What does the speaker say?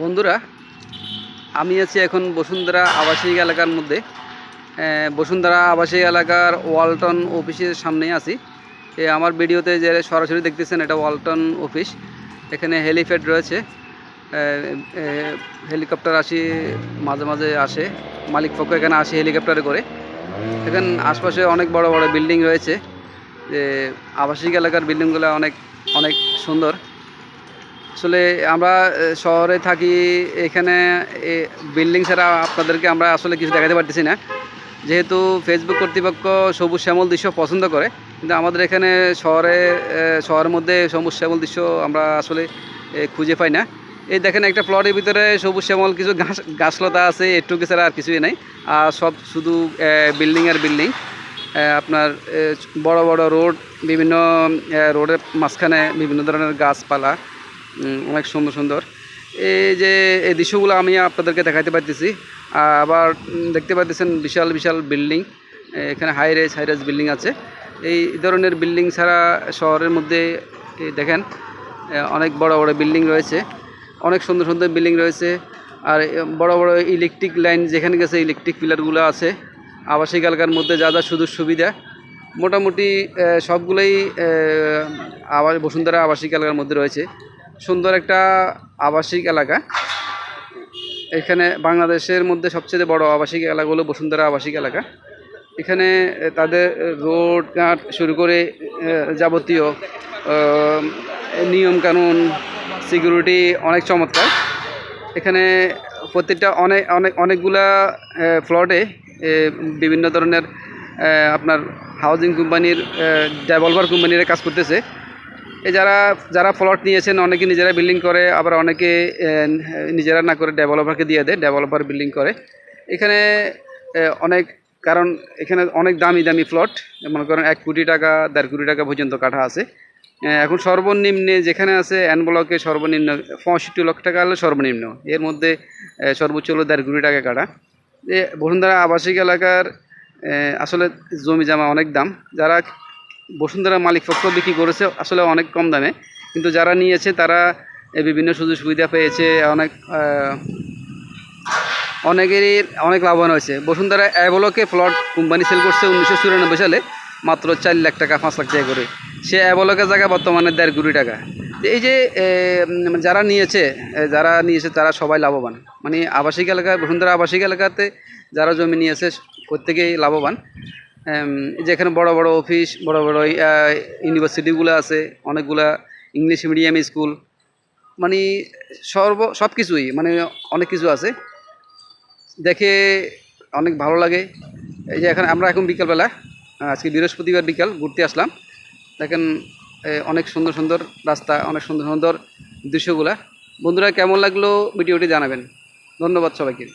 বন্ধুরা, আমি আছি এখন বসুন্ধরা আবাসিক এলাকার মধ্যে। বসুন্ধরা আবাসিক এলাকার ওয়ালটন অফিসের সামনেই আছি। আমার ভিডিওতে যে সরাসরি দেখতেছেন, এটা ওয়ালটন অফিস। এখানে হেলিপ্যাড রয়েছে। হেলিকপ্টার আসি, মাঝে মাঝে আসে। মালিক পক্ষ এখানে আসে হেলিকপ্টারে করে। এখানে আশপাশে অনেক বড় বড় বিল্ডিং রয়েছে। যে আবাসিক এলাকার বিল্ডিংগুলো অনেক অনেক সুন্দর। আসলে আমরা শহরে থাকি, এখানে বিল্ডিং ছাড়া আপনাদেরকে আমরা আসলে কিছু দেখাতে পারতেছি না। যেহেতু ফেসবুক কর্তৃপক্ষ সবুজ শ্যামল দৃশ্য পছন্দ করে, কিন্তু আমাদের এখানে শহরে শহরের মধ্যে সবুজ শ্যামল দৃশ্য আমরা আসলে খুঁজে পাই না। এই দেখেন একটা প্লটের ভিতরে সবুজ শ্যামল কিছু ঘাস গাছলতা আছে একটু ছাড়া আর কিছুই নাই। আর সব শুধু বিল্ডিং আর বিল্ডিং আপনার বড় বড় রোড বিভিন্ন রোডের মাঝখানে বিভিন্ন ধরনের গাছপালা। অনেক সুন্দর সুন্দর। এই যে, এই দৃশ্যগুলো আমি আপনাদেরকে দেখাতে পারতেছি। আবার দেখতে পাচ্ছেন বিশাল বিশাল বিল্ডিং। এখানে high rise high rise building আছে। এই ধরনের বিল্ডিং ছাড়া শহরের মধ্যে দেখেন অনেক বড় বড় বিল্ডিং রয়েছে। অনেক সুন্দর সুন্দর বিল্ডিং রয়েছে। আর বড় বড় ইলেকট্রিক লাইন যেখানে গেছে ইলেকট্রিক পিলারগুলো আছে। আবাসিক এলাকার মধ্যে যা যা সুযোগ সুবিধা। মোটামুটি সবগুলোই আবাস, বসুন্ধরা আবাসিক এলাকার মধ্যে রয়েছে। সুন্দর একটা আবাসিক এলাকা। এখানে বাংলাদেশের মধ্যে সবচেয়ে বড় আবাসিক এলাকা হলো বসুন্ধরা আবাসিক এলাকা। এখানে তাদের রোড ঘাট শুরু করে যাবতীয় নিয়মকানুন, সিকিউরিটি অনেক চমৎকার। এখানে প্রত্যেকটা অনেক অনেক, অনেকগুলা ফ্লটে বিভিন্ন ধরনের আপনার হাউজিং কোম্পানির ডেভেলপার কোম্পানিরা কাজ করতেছে। এই যারা যারা প্লট নিয়েছেন, অনেকে নিজেরা বিল্ডিং করে, আবার অনেকে নিজেরা না করে ডেভেলপারকে দিয়ে দেয় ডেভেলপার বিল্ডিং করে। এখানে অনেক, কারণ এখানে অনেক দামি দামি প্লট মনে করেন এক কোটি টাকা, দেড় কোটি টাকা পর্যন্ত কাঠা আছে। এখন সর্বনিম্নে যেখানে আছে এন ব্লকে সর্বনিম্ন পঁয়ষট্টি লক্ষ টাকা হলে সর্বনিম্ন। এর মধ্যে সর্বোচ্চ হলো দেড় কোটি টাকা কাটা যে আবাসিক এলাকার আসলে জমি জমা অনেক দাম। যারা বসুন্ধরা মালিক পক্ষ বিক্রি করেছে, আসলে অনেক কম দামে। কিন্তু যারা নিয়েছে, তারা বিভিন্ন সুযোগ সুবিধা পেয়েছে, অনেক অনেকেরই অনেক লাভবান হয়েছে। বসুন্ধরা অ্যাভোলোকে প্লট কোম্পানি সেল করছে উনিশশো চুরানব্বই সালে, মাত্র চার লাখ টাকা, পাঁচ লাখ টাকা করে। সে অ্যাভোলোকের জায়গা বর্তমানে দেড় কোটি টাকা। এই যে যারা নিয়েছে যারা নিয়েছে, তারা সবাই লাভবান। মানে আবাসিক এলাকায় বসুন্ধরা আবাসিক এলাকাতে যারা জমি নিয়েছে, প্রত্যেকেই লাভবান। যেখানে বড় বড় অফিস বড় বড় ইউনিভার্সিটিগুলো আছে, অনেকগুলা ইংলিশ মিডিয়াম স্কুল মানে সর্ব সব কিছুই মানে অনেক কিছু আছে। দেখে অনেক ভালো লাগে। এই যে এখানে আমরা এখন বিকালবেলা, আজকে বৃহস্পতিবার বিকাল, ঘুরতে আসলাম। দেখেন অনেক সুন্দর সুন্দর রাস্তা, অনেক সুন্দর সুন্দর দৃশ্যগুলা। বন্ধুরা, কেমন লাগল? ভিডিওটি জানাবেন। ধন্যবাদ সবাইকে।